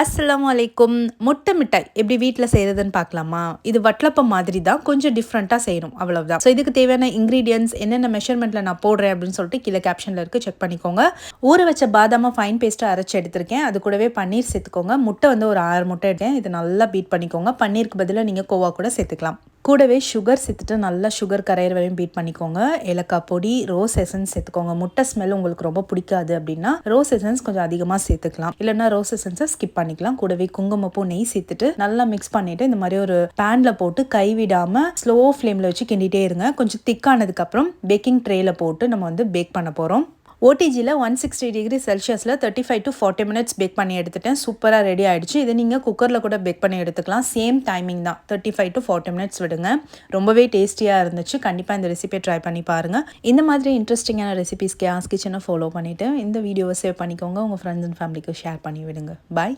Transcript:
அஸ்லாம் வலைக்கும் முட்டை மிட்டாய் எப்படி வீட்டில் செய்கிறதுன்னு பார்க்கலாமா? இது வட்லப்பம் மாதிரி தான் கொஞ்சம் டிஃப்ரெண்ட்டாக செய்யணும் அவ்வளவுதான். ஸோ இதுக்கு தேவையான இன்க்ரீடியன்ஸ் என்னென்ன மெஷர்மெண்ட்டில் நான் போடுறேன் அப்படின்னு சொல்லிட்டு கீழே கேப்ஷனில் இருக்குது செக் பண்ணிக்கோங்க. ஊற வச்ச பாதாமை ஃபைன் பேஸ்ட்டாக அரைச்சி எடுத்திருக்கேன். அது கூடவே பன்னீர் சேர்த்துக்கோங்க. முட்டை வந்து ஒரு ஆறு முட்டை எடுத்தேன். இது நல்லா பீட் பண்ணிக்கோங்க. பன்னீருக்கு பதிலாக நீங்கள் கோவா கூட சேர்த்துக்கலாம். கூடவே சுகர் சேர்த்துட்டு நல்லா சுகர் கரையிற வரையும் பீட் பண்ணிக்கோங்க. ஏலக்காய் பொடி ரோஸ் எசன்ஸ் சேர்த்துக்கோங்க. முட்டை ஸ்மெல் உங்களுக்கு ரொம்ப பிடிக்காது அப்படின்னா ரோஸ் எசன்ஸ் கொஞ்சம் அதிகமாக சேர்த்துக்கலாம். இல்லைன்னா ரோஸ் எசன்ஸை ஸ்கிப் பண்ணிக்கலாம். கூடவே குங்குமப்பூ நெய் சேர்த்துட்டு நல்லா மிக்ஸ் பண்ணிட்டு இந்த மாதிரி ஒரு பேனில் போட்டு கைவிடாமல் ஸ்லோ ஃப்ளேமில் வச்சு கிண்டிட்டே இருங்க. கொஞ்சம் திக்கானதுக்கப்புறம் பேக்கிங் ட்ரேயில் போட்டு நம்ம வந்து பேக் பண்ண போகிறோம் ஓடிஜியில் ஒன் சிக்ஸ்டி டிகிரி செல்சியஸில் thirty five to forty minutes bake பண்ணி எடுத்துட்டேன். சூப்பராக ரெடி ஆகிடுச்சு இதை நீங்கள் குக்கரில் கூட பேக் பண்ணி எடுத்துக்கலாம். சேம் டைமிங் தான். Thirty five to forty minutes விடுங்க. ரொம்பவே டேஸ்டியாக இருந்துச்சு. கண்டிப்பாக இந்த ரெசிபியை ட்ரை பண்ணி பாருங்கள் இந்த மாதிரி இன்ட்ரெஸ்டிங்கான ரெசிபிஸ்க்கு ஆஸ் கிச்சனை ஃபாலோ பண்ணிவிட்டு இந்த வீடியோவை சேவ் பண்ணிக்கோங்க. உங்கள் ஃப்ரெண்ட்ஸ் அண்ட் ஃபேமிலிக்கு ஷேர் பண்ணி விடுங்க பாய்